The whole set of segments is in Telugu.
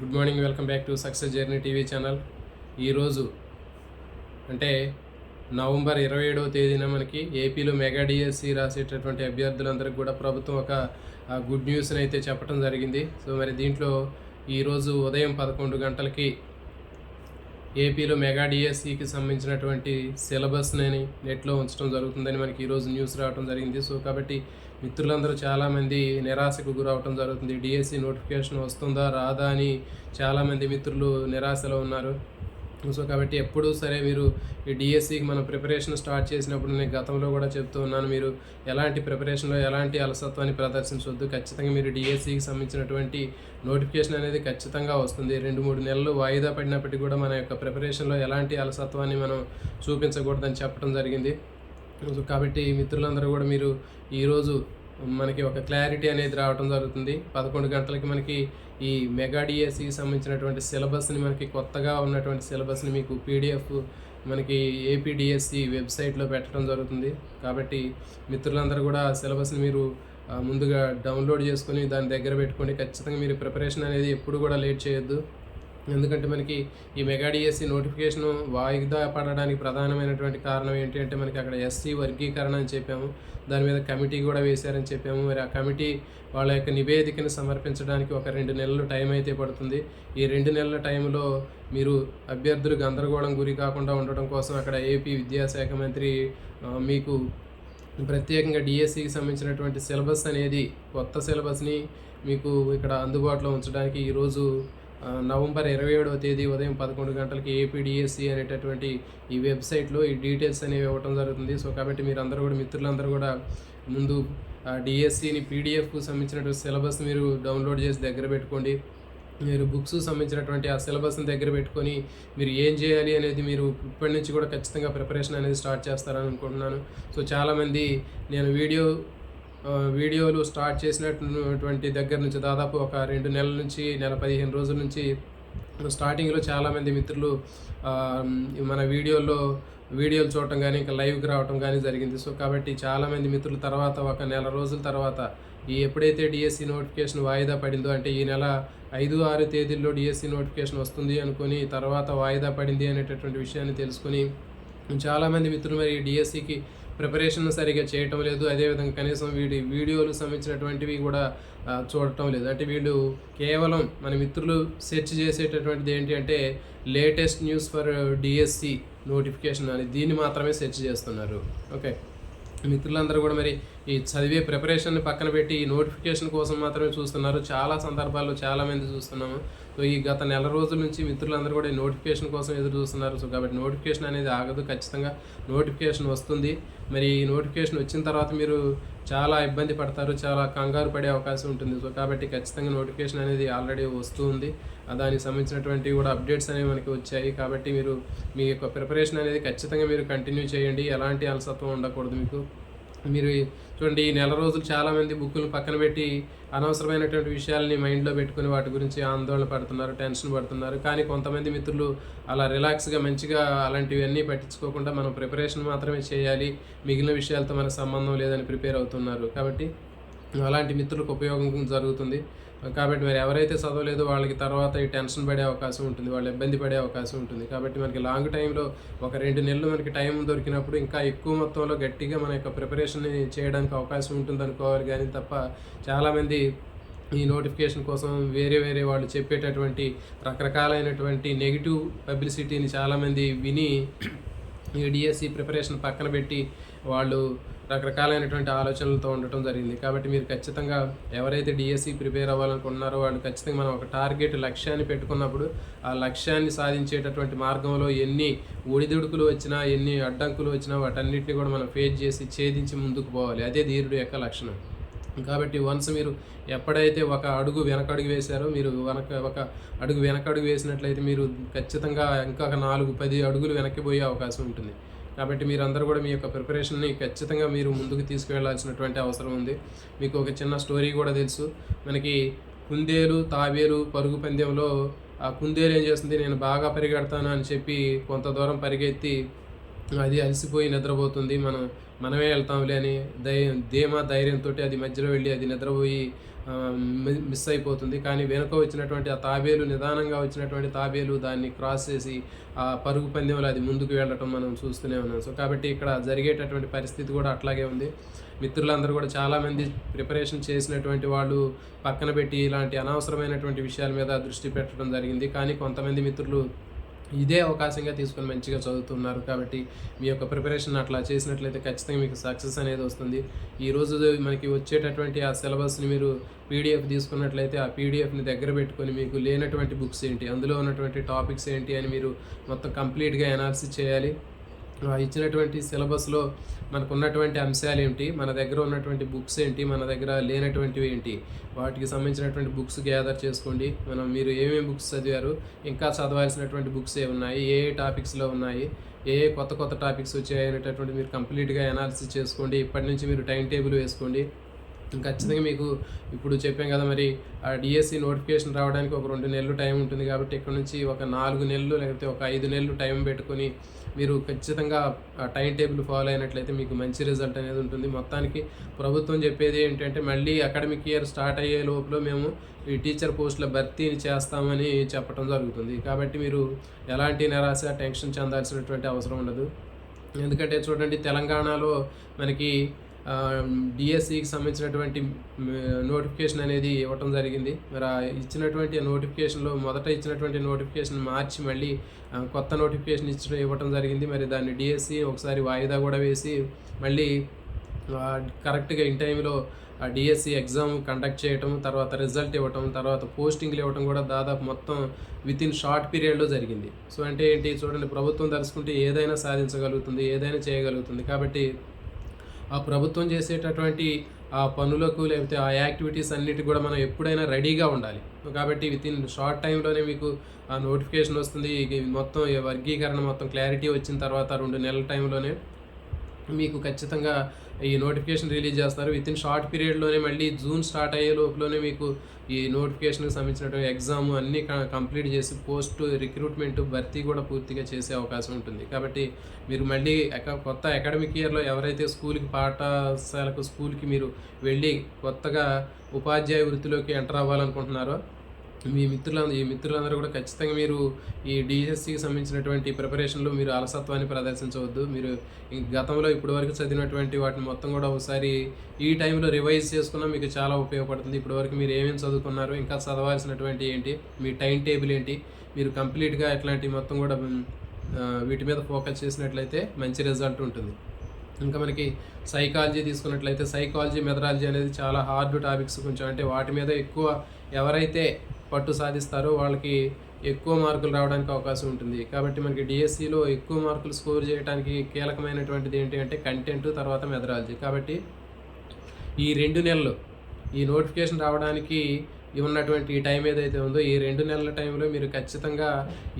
Good morning welcome back to success journey TV channel. ఈరోజు అంటే నవంబర్ ఇరవై ఏడవ తేదీన మనకి ఏపీలో మెగా డిఎస్సి రాసేటటువంటి అభ్యర్థులందరికీ కూడా ప్రభుత్వం ఒక గుడ్ న్యూస్ని అయితే చెప్పడం జరిగింది. సో మరి దీంట్లో ఈరోజు ఉదయం పదకొండు గంటలకి ఏపీలో మెగా డిఎస్సికి సంబంధించినటువంటి సిలబస్ని నెట్లో ఉంచడం జరుగుతుందని మనకి ఈరోజు న్యూస్ రావడం జరిగింది. సో కాబట్టి మిత్రులందరూ చాలామంది నిరాశకు గురవటం జరుగుతుంది. డిఎస్సి నోటిఫికేషన్ వస్తుందా రాదా అని చాలామంది మిత్రులు నిరాశలో ఉన్నారు. సో కాబట్టి ఎప్పుడూ సరే మీరు ఈ డిఎస్సికి మనం ప్రిపరేషన్ స్టార్ట్ చేసినప్పుడు నేను గతంలో కూడా చెప్తూ ఉన్నాను మీరు ఎలాంటి ప్రిపరేషన్లో ఎలాంటి అలసత్వాన్ని ప్రదర్శించవద్దు ఖచ్చితంగా మీరు డిఎస్సికి సంబంధించినటువంటి నోటిఫికేషన్ అనేది ఖచ్చితంగా వస్తుంది. రెండు మూడు నెలలు వాయిదా పడినప్పటికీ కూడా మన యొక్క ప్రిపరేషన్లో ఎలాంటి అలసత్వాన్ని మనం చూపించకూడదని చెప్పడం జరిగింది. సో కాబట్టి మిత్రులందరూ కూడా మీరు ఈరోజు మనకి ఒక క్లారిటీ అనేది రావడం జరుగుతుంది. పదకొండు గంటలకి మనకి ఈ మెగా డిఎస్సికి సంబంధించినటువంటి సిలబస్ని మనకి కొత్తగా ఉన్నటువంటి సిలబస్ని మీకు పీడిఎఫ్ మనకి ఏపీడిఎస్సి వెబ్సైట్లో పెట్టడం జరుగుతుంది. కాబట్టి మిత్రులందరూ కూడా ఆ సిలబస్ని మీరు ముందుగా డౌన్లోడ్ చేసుకొని దాని దగ్గర పెట్టుకోండి. ఖచ్చితంగా మీరు ప్రిపరేషన్ అనేది ఎప్పుడు కూడా లేట్ చేయొద్దు. ఎందుకంటే మనకి ఈ మెగా డిఎస్సి నోటిఫికేషన్ వాయిదా పడడానికి ప్రధానమైనటువంటి కారణం ఏంటి అంటే మనకి అక్కడ ఎస్సీ వర్గీకరణ అని చెప్పాము. దాని మీద కమిటీ కూడా వేశారని చెప్పాము. మరి ఆ కమిటీ వాళ్ళ యొక్క నివేదికను సమర్పించడానికి ఒక రెండు నెలలు టైం అయితే పడుతుంది. ఈ రెండు నెలల టైంలో మీరు అభ్యర్థులు గందరగోళం గురి కాకుండా ఉండటం కోసం అక్కడ ఏపీ విద్యాశాఖ మంత్రి మీకు ప్రత్యేకంగా డిఎస్సికి సంబంధించినటువంటి సిలబస్ అనేది కొత్త సిలబస్ని మీకు ఇక్కడ అందుబాటులో ఉంచడానికి ఈరోజు నవంబర్ ఇరవై ఏడవ తేదీ ఉదయం పదకొండు గంటలకి ఏపీడిఎస్సి అనేటటువంటి ఈ వెబ్సైట్లో ఈ డీటెయిల్స్ అనేవి ఇవ్వటం జరుగుతుంది. సో కాబట్టి మీరు అందరూ కూడా మిత్రులందరూ కూడా ముందు డిఎస్సిని పీడిఎఫ్కు సంబంధించినటువంటి సిలబస్ మీరు డౌన్లోడ్ చేసి దగ్గర పెట్టుకోండి. మీరు బుక్స్ సంబంధించినటువంటి ఆ సిలబస్ని దగ్గర పెట్టుకొని మీరు ఏం చేయాలి అనేది మీరు ఇప్పటి నుంచి కూడా ఖచ్చితంగా ప్రిపరేషన్ అనేది స్టార్ట్ చేస్తారని అనుకుంటున్నాను. సో చాలామంది నేను వీడియో వీడియోలు స్టార్ట్ చేసినటువంటి దగ్గర నుంచి దాదాపు ఒక రెండు నెలల నుంచి నెల పదిహేను రోజుల నుంచి స్టార్టింగ్లో చాలామంది మిత్రులు మన వీడియోలో వీడియోలు చూడటం కానీ ఇంకా లైవ్కి రావటం కానీ జరిగింది. సో కాబట్టి చాలామంది మిత్రుల తర్వాత ఒక నెల రోజుల తర్వాత ఈ ఎప్పుడైతే డిఎస్సి నోటిఫికేషన్ వాయిదా పడిందో అంటే ఈ నెల ఐదు ఆరు తేదీల్లో డిఎస్సి నోటిఫికేషన్ వస్తుంది అనుకొని తర్వాత వాయిదా పడింది అనేటటువంటి విషయాన్ని తెలుసుకొని చాలామంది మిత్రులు మరి డిఎస్సికి ప్రిపరేషన్ సరిగా చేయటం లేదు. అదేవిధంగా కనీసం వీడి వీడియోలు సంబంధించినటువంటివి కూడా చూడటం లేదు. అంటే వీళ్ళు కేవలం మన మిత్రులు సెర్చ్ చేసేటటువంటిది ఏంటి అంటే latest news for DSC notification అని దీన్ని మాత్రమే సెర్చ్ చేస్తున్నారు. ఓకే. మిత్రులందరూ కూడా మరి ఈ చదివే ప్రిపరేషన్ పక్కన పెట్టి ఈ నోటిఫికేషన్ కోసం మాత్రమే చూస్తున్నారు. చాలా సందర్భాల్లో చాలామంది చూస్తున్నాము. సో ఈ గత నెల రోజుల నుంచి మిత్రులందరూ కూడా ఈ నోటిఫికేషన్ కోసం ఎదురు చూస్తున్నారు. సో కాబట్టి నోటిఫికేషన్ అనేది ఆగదు ఖచ్చితంగా. నోటిఫికేషన్ వస్తుంది. మరి ఈ నోటిఫికేషన్ వచ్చిన తర్వాత మీరు చాలా ఇబ్బంది పడతారు. చాలా కంగారు పడే అవకాశం ఉంటుంది. సో కాబట్టి ఖచ్చితంగా నోటిఫికేషన్ అనేది ఆల్రెడీ వస్తూ ఉంది. దానికి సంబంధించినటువంటి కూడా అప్డేట్స్ అనేవి మనకి వచ్చాయి. కాబట్టి మీరు మీ యొక్క ప్రిపరేషన్ అనేది ఖచ్చితంగా మీరు కంటిన్యూ చేయండి. ఎలాంటి అలసత్వం ఉండకూడదు మీకు. మీరు చూడండి ఈ నెల రోజులు చాలామంది బుక్కులు పక్కన పెట్టి అనవసరమైనటువంటి విషయాల్ని మైండ్లో పెట్టుకుని వాటి గురించి ఆందోళన పడుతున్నారు టెన్షన్ పడుతున్నారు. కానీ కొంతమంది మిత్రులు అలా రిలాక్స్గా మంచిగా అలాంటివన్నీ పట్టించుకోకుండా మనం ప్రిపరేషన్ మాత్రమే చేయాలి. మిగిలిన విషయాలతో మనకు సంబంధం లేదని ప్రిపేర్ అవుతున్నారు. కాబట్టి అలాంటి మిత్రులకు ఉపయోగం జరుగుతుంది. కాబట్టి మరి ఎవరైతే చదవలేదో వాళ్ళకి తర్వాత ఈ టెన్షన్ పడే అవకాశం ఉంటుంది వాళ్ళు ఇబ్బంది పడే అవకాశం ఉంటుంది. కాబట్టి మనకి లాంగ్ టైంలో ఒక రెండు నెలలు మనకి టైం దొరికినప్పుడు ఇంకా ఎక్కువ మొత్తంలో గట్టిగా మన యొక్క ప్రిపరేషన్ చేయడానికి అవకాశం ఉంటుంది అనుకోవాలి. కానీ తప్ప చాలామంది ఈ నోటిఫికేషన్ కోసం వేరే వేరే వాళ్ళు చెప్పేటటువంటి రకరకాలైనటువంటి నెగిటివ్ పబ్లిసిటీని చాలామంది విని ఈ డిఎస్సి ప్రిపరేషన్ పక్కన పెట్టి వాళ్ళు రకరకాలైనటువంటి ఆలోచనలతో ఉండటం జరిగింది. కాబట్టి మీరు ఖచ్చితంగా ఎవరైతే డిఎస్సి ప్రిపేర్ అవ్వాలనుకుంటున్నారో వాళ్ళు ఖచ్చితంగా మనం ఒక టార్గెట్ లక్ష్యాన్ని పెట్టుకున్నప్పుడు ఆ లక్ష్యాన్ని సాధించేటటువంటి మార్గంలో ఎన్ని ఒడిదుడుకులు వచ్చినా ఎన్ని అడ్డంకులు వచ్చినా వాటన్నిటిని కూడా మనం ఫేస్ చేసి ఛేదించి ముందుకు పోవాలి. అదే ధీరుడు యొక్క లక్షణం. కాబట్టి వన్స్ మీరు ఎప్పుడైతే ఒక అడుగు వెనకడుగు వేశారో మీరు వెనక ఒక అడుగు వెనకడుగు వేసినట్లయితే మీరు ఖచ్చితంగా ఇంకా ఒక నాలుగు పది అడుగులు వెనక్కి పోయే అవకాశం ఉంటుంది. కాబట్టి మీరందరూ కూడా మీ యొక్క ప్రిపరేషన్ని ఖచ్చితంగా మీరు ముందుకు తీసుకువెళ్ళాల్సినటువంటి అవసరం ఉంది. మీకు ఒక చిన్న స్టోరీ కూడా తెలుసు. మనకి కుందేలు తాబేలు పరుగు పందెంలో ఆ కుందేలు ఏం చేస్తుంది? నేను బాగా పరిగెడతాను అని చెప్పి కొంత దూరం పరిగెత్తి అది అలసిపోయి నిద్రపోతుంది. మనం మనమే వెళ్తాంలే అని ధై ధీమా ధైర్యంతో అది మధ్యలో వెళ్ళి అది నిద్రపోయి మి- మిస్ అయిపోతుంది. కానీ వెనుక వచ్చినటువంటి ఆ తాబేలు నిదానంగా వచ్చినటువంటి తాబేలు దాన్ని క్రాస్ చేసి ఆ పరుగు పందెంలో అది ముందుకు వెళ్ళటం మనం చూస్తూనే ఉన్నాం. సో కాబట్టి ఇక్కడ జరిగేటటువంటి పరిస్థితి కూడా అట్లాగే ఉంది. మిత్రులందరూ కూడా చాలామంది ప్రిపరేషన్ చేసినటువంటి వాళ్ళు పక్కన పెట్టి ఇలాంటి అనవసరమైనటువంటి విషయాల మీద దృష్టి పెట్టడం జరిగింది. కానీ కొంతమంది మిత్రులు ఇదే అవకాశంగా తీసుకొని మంచిగా చదువుతున్నారు కాబట్టి మీ యొక్క ప్రిపరేషన్ అట్లా చేసినట్లయితే ఖచ్చితంగా మీకు సక్సెస్ అనేది వస్తుంది. ఈ రోజు మనకి వచ్చేటటువంటి ఆ సిలబస్ని మీరు పీడిఎఫ్ తీసుకున్నట్లయితే ఆ పీడిఎఫ్ని దగ్గర పెట్టుకొని మీకు లేనటువంటి బుక్స్ ఏంటి అందులో ఉన్నటువంటి టాపిక్స్ ఏంటి అని మీరు మొత్తం కంప్లీట్గా ఎనాలిసిస్ చేయాలి. ఇచ్చినటువంటి సిలబస్లో మనకు ఉన్నటువంటి అంశాలు ఏంటి? మన దగ్గర ఉన్నటువంటి బుక్స్ ఏంటి? మన దగ్గర లేనటువంటివి ఏంటి? వాటికి సంబంధించినటువంటి బుక్స్ గ్యాదర్ చేసుకోండి. మనం మీరు ఏమేమి బుక్స్ చదివారు? ఇంకా చదవాల్సినటువంటి బుక్స్ ఏ ఉన్నాయి? ఏ ఏ టాపిక్స్లో ఉన్నాయి? ఏ ఏ కొత్త కొత్త టాపిక్స్ వచ్చాయి అనేటటువంటి మీరు కంప్లీట్గా ఎనాలిసిస్ చేసుకోండి. ఇప్పటి నుంచి మీరు టైం టేబుల్ వేసుకోండి. ఖచ్చితంగా మీకు ఇప్పుడు చెప్పాం కదా మరి ఆ డిఎస్సి నోటిఫికేషన్ రావడానికి ఒక రెండు నెలలు టైం ఉంటుంది కాబట్టి ఇక్కడ నుంచి ఒక నాలుగు నెలలు లేకపోతే ఒక ఐదు నెలలు టైం పెట్టుకొని మీరు ఖచ్చితంగా టైం టేబుల్ ఫాలో అయినట్లయితే మీకు మంచి రిజల్ట్ అనేది ఉంటుంది. మొత్తానికి ప్రభుత్వం చెప్పేది ఏంటంటే మళ్ళీ అకాడమిక్ ఇయర్ స్టార్ట్ అయ్యే లోపల మేము ఈ టీచర్ పోస్టుల భర్తీని చేస్తామని చెప్పడం జరుగుతుంది. కాబట్టి మీరు ఎలాంటి నిరాశ టెన్షన్ చెందాల్సినటువంటి అవసరం ఉండదు. ఎందుకంటే చూడండి తెలంగాణలో మనకి డిఎస్సికి సంబంధించినటువంటి నోటిఫికేషన్ అనేది ఇవ్వటం జరిగింది. మరి ఆ ఇచ్చినటువంటి నోటిఫికేషన్లో మొదట ఇచ్చినటువంటి నోటిఫికేషన్ మార్చి మళ్ళీ కొత్త నోటిఫికేషన్ ఇచ్చడం ఇవ్వటం జరిగింది. మరి దాన్ని డిఎస్సి ఒకసారి వాయిదా కూడా వేసి మళ్ళీ కరెక్ట్గా ఇన్ టైంలో ఆ డిఎస్సి ఎగ్జామ్ కండక్ట్ చేయటం తర్వాత రిజల్ట్ ఇవ్వటం తర్వాత పోస్టింగ్లు ఇవ్వటం కూడా దాదాపు మొత్తం విత్ ఇన్ షార్ట్ పీరియడ్లో జరిగింది. సో అంటే ఏంటి? చూడండి ప్రభుత్వం తలుచుకుంటే ఏదైనా సాధించగలుగుతుంది ఏదైనా చేయగలుగుతుంది. కాబట్టి ఆ ప్రభుత్వం చేసేటటువంటి ఆ పనులకు లేకపోతే ఆ యాక్టివిటీస్ అన్నిటి కూడా మనం ఎప్పుడైనా రెడీగా ఉండాలి. కాబట్టి విత్ ఇన్ షార్ట్ టైంలోనే మీకు ఆ నోటిఫికేషన్ వస్తుంది. మొత్తం వర్గీకరణ మొత్తం క్లారిటీ వచ్చిన తర్వాత రెండు నెలల టైంలోనే మీకు ఖచ్చితంగా ఈ నోటిఫికేషన్ రిలీజ్ చేస్తారు. విత్ ఇన్ షార్ట్ పీరియడ్లోనే మళ్ళీ జూన్ స్టార్ట్ అయ్యే లోపలనే మీకు ఈ నోటిఫికేషన్కి సంబంధించినటువంటి ఎగ్జామ్ అన్నీ కంప్లీట్ చేసి పోస్ట్ రిక్రూట్మెంట్ భర్తీ కూడా పూర్తిగా చేసే అవకాశం ఉంటుంది. కాబట్టి మీరు మళ్ళీ కొత్త అకాడమిక్ ఇయర్లో ఎవరైతే స్కూల్కి పాఠశాలకు స్కూల్కి మీరు వెళ్ళి కొత్తగా ఉపాధ్యాయ వృత్తిలోకి ఎంటర్ అవ్వాలనుకుంటున్నారో మీ మిత్రులందరూ ఈ మిత్రులందరూ కూడా ఖచ్చితంగా మీరు ఈ డిఎస్సికి సంబంధించినటువంటి ప్రిపరేషన్లో మీరు అలసత్వాన్ని ప్రదర్శించవద్దు. మీరు గతంలో ఇప్పటి వరకు చదివినటువంటి వాటిని మొత్తం కూడా ఒకసారి ఈ టైంలో రివైజ్ చేసుకున్నా మీకు చాలా ఉపయోగపడుతుంది. ఇప్పటి వరకు మీరు ఏమేమి చదువుకున్నారు ఇంకా చదవాల్సినటువంటి ఏంటి మీ టైం టేబుల్ ఏంటి మీరు కంప్లీట్గా ఇట్లాంటి మొత్తం కూడా వీటి మీద ఫోకస్ చేసినట్లయితే మంచి రిజల్ట్ ఉంటుంది. ఇంకా మనకి సైకాలజీ తీసుకున్నట్లయితే సైకాలజీ మెథడాలజీ అనేది చాలా హార్డ్ టాపిక్స్ కొంచెం. అంటే వాటి మీద ఎక్కువ ఎవరైతే పట్టు సాధిస్తారో వాళ్ళకి ఎక్కువ మార్కులు రావడానికి అవకాశం ఉంటుంది. కాబట్టి మనకి డిఎస్సిలో ఎక్కువ మార్కులు స్కోర్ చేయడానికి కీలకమైనటువంటిది ఏంటి అంటే కంటెంట్ తర్వాత మెథడాలజీ కాబట్టి ఈ రెండు నెలలు ఈ నోటిఫికేషన్ రావడానికి ఉన్నటువంటి ఈ టైం ఏదైతే ఉందో ఈ రెండు నెలల టైంలో మీరు ఖచ్చితంగా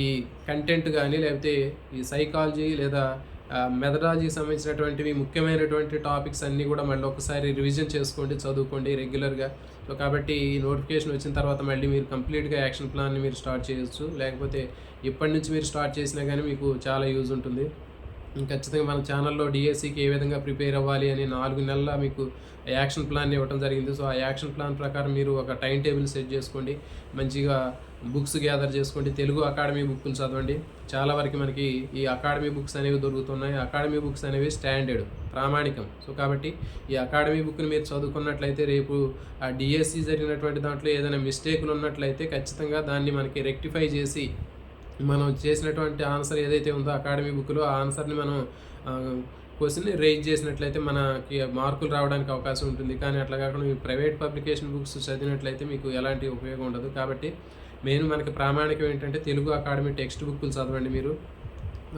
ఈ కంటెంట్ కానీ లేకపోతే ఈ సైకాలజీ లేదా మెథడాలజీకి సంబంధించినటువంటివి ముఖ్యమైనటువంటి టాపిక్స్ అన్నీ కూడా మళ్ళీ ఒకసారి రివిజన్ చేసుకోండి చదువుకోండి రెగ్యులర్గా. సో కాబట్టి ఈ నోటిఫికేషన్ వచ్చిన తర్వాత మళ్ళీ మీరు కంప్లీట్గా యాక్షన్ ప్లాన్ని మీరు స్టార్ట్ చేయొచ్చు. లేకపోతే ఇప్పటి నుంచి మీరు స్టార్ట్ చేసినా కానీ మీకు చాలా యూజ్ ఉంటుంది. ఖచ్చితంగా మన ఛానల్లో డిఎస్సికి ఏ విధంగా ప్రిపేర్ అవ్వాలి అని నాలుగు నెలల మీకు యాక్షన్ ప్లాన్ ఇవ్వడం జరిగింది. సో ఆ యాక్షన్ ప్లాన్ ప్రకారం మీరు ఒక టైం టేబుల్ సెట్ చేసుకోండి. మంచిగా బుక్స్ గ్యాదర్ చేసుకోండి. తెలుగు అకాడమీ బుక్లు చదవండి. చాలా వరకు మనకి ఈ అకాడమీ బుక్స్ అనేవి దొరుకుతున్నాయి. అకాడమీ బుక్స్ అనేవి స్టాండర్డ్ ప్రామాణికం. సో కాబట్టి ఈ అకాడమీ బుక్ని మీరు చదువుకున్నట్లయితే రేపు ఆ డిఎస్సి జరిగినటువంటి దాంట్లో ఏదైనా మిస్టేక్లు ఉన్నట్లయితే ఖచ్చితంగా దాన్ని మనకి రెక్టిఫై చేసి మనం చేసినటువంటి ఆన్సర్ ఏదైతే ఉందో అకాడమీ బుక్లో ఆ ఆన్సర్ని మనం క్వశ్చన్ని రేజ్ చేసినట్లయితే మనకి మార్కులు రావడానికి అవకాశం ఉంటుంది. కానీ అట్లా కాకుండా మీ ప్రైవేట్ పబ్లికేషన్ బుక్స్ చదివినట్లయితే మీకు ఎలాంటి ఉపయోగం ఉండదు. కాబట్టి మెయిన్ మనకి ప్రామాణికం ఏంటంటే తెలుగు అకాడమీ టెక్స్ట్ బుక్లు చదవండి మీరు.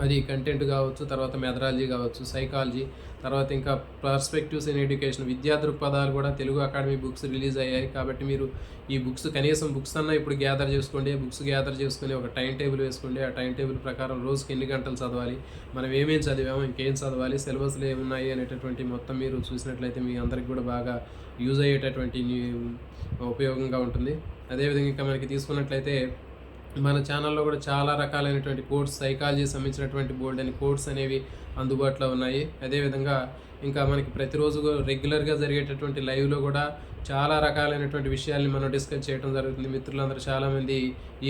అది కంటెంట్ కావచ్చు తర్వాత మెథడాలజీ కావచ్చు సైకాలజీ తర్వాత ఇంకా పర్స్పెక్టివ్స్ ఇన్ ఎడ్యుకేషన్ విద్యా దృక్పథాలు కూడా తెలుగు అకాడమీ బుక్స్ రిలీజ్ అయ్యాయి. కాబట్టి మీరు ఈ బుక్స్ కనీసం బుక్స్ అన్నా ఇప్పుడు గ్యాదర్ చేసుకోండి. బుక్స్ గ్యాదర్ చేసుకుని ఒక టైం టేబుల్ వేసుకోండి. ఆ టైం టేబుల్ ప్రకారం రోజుకి ఎన్ని గంటలు చదవాలి? మనం ఏమేమి చదివాము ఇంకేం చదవాలి? సిలబస్లు ఏమున్నాయి అనేటటువంటి మొత్తం మీరు చూసినట్లయితే మీ అందరికి కూడా బాగా యూజ్ అయ్యేటటువంటి ఉపయోగంగా ఉంటుంది. అదేవిధంగా ఇంకా మనకి తీసుకున్నట్లయితే మన ఛానల్లో కూడా చాలా రకాలైనటువంటి కోర్స్ సైకాలజీ సంబంధించినటువంటి బోల్డ్ అని కోర్స్ అనేవి అందుబాటులో ఉన్నాయి. అదేవిధంగా ఇంకా మనకి ప్రతిరోజు రెగ్యులర్గా జరిగేటటువంటి లైవ్లో కూడా చాలా రకాలైనటువంటి విషయాల్ని మనం డిస్కస్ చేయడం జరుగుతుంది. మిత్రులందరూ చాలామంది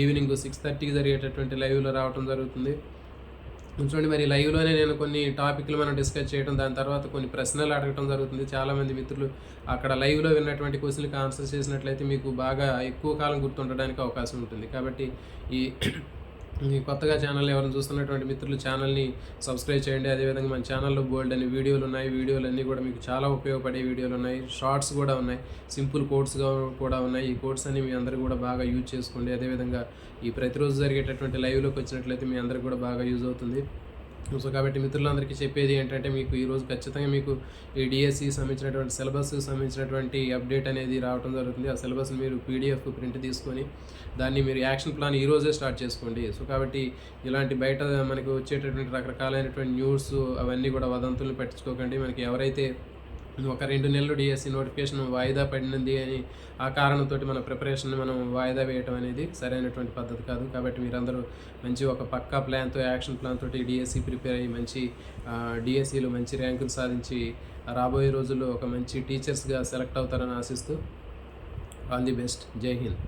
ఈవినింగ్ సిక్స్ థర్టీకి జరిగేటటువంటి లైవ్లో రావడం జరుగుతుంది. చూడండి మరి లైవ్లోనే నేను కొన్ని టాపిక్లు మనం డిస్కస్ చేయడం దాని తర్వాత కొన్ని ప్రశ్నలు అడగటం జరుగుతుంది. చాలామంది మిత్రులు అక్కడ లైవ్లో విన్నటువంటి క్వశ్చన్కి ఆన్సర్ చేసినట్లయితే మీకు బాగా ఎక్కువ కాలం గుర్తుండడానికి అవకాశం ఉంటుంది. కాబట్టి ఈ మీ కొత్తగా ఛానల్ ఎవరైనా చూస్తున్నటువంటి మిత్రులు ఛానల్ని సబ్స్క్రైబ్ చేయండి. అదేవిధంగా మన ఛానల్లో బోల్డ్ అని వీడియోలు ఉన్నాయి. వీడియోలు అన్నీ కూడా మీకు చాలా ఉపయోగపడే వీడియోలు ఉన్నాయి. షార్ట్స్ కూడా ఉన్నాయి. సింపుల్ కోడ్స్గా కూడా ఉన్నాయి. ఈ కోడ్స్ అన్ని మీ అందరూ కూడా బాగా యూజ్ చేసుకోండి. అదేవిధంగా ఈ ప్రతిరోజు జరిగేటటువంటి లైవ్లోకి వచ్చినట్లయితే మీ అందరికి కూడా బాగా యూజ్ అవుతుంది. సో కాబట్టి మిత్రులందరికీ చెప్పేది ఏంటంటే మీకు ఈరోజు ఖచ్చితంగా మీకు ఈ డిఎస్సి సంబంధించినటువంటి సిలబస్ సంబంధించినటువంటి అప్డేట్ అనేది రావడం జరుగుతుంది. ఆ సిలబస్ మీరు పీడిఎఫ్ ప్రింట్ తీసుకొని దాన్ని మీరు యాక్షన్ ప్లాన్ ఈరోజే స్టార్ట్ చేసుకోండి. సో కాబట్టి ఇలాంటి బయట మనకు వచ్చేటటువంటి రకరకాలైనటువంటి న్యూస్ అవన్నీ కూడా వదంతులు పెట్టుకోకండి మనకి ఎవరైతే ఒక రెండు నెలలు డిఎస్సి నోటిఫికేషన్ వాయిదా పడినది అని ఆ కారణంతో మన ప్రిపరేషన్ మనం వాయిదా వేయటం అనేది సరైనటువంటి పద్ధతి కాదు. కాబట్టి మీరందరూ మంచి ఒక పక్కా ప్లాన్తో యాక్షన్ ప్లాన్ తోటి డిఎస్సి ప్రిపేర్ అయ్యి మంచి డిఎస్సిలో మంచి ర్యాంకులు సాధించి రాబోయే రోజుల్లో ఒక మంచి టీచర్స్గా సెలెక్ట్ అవుతారని ఆశిస్తూ ఆల్ ది బెస్ట్ జై హింద్.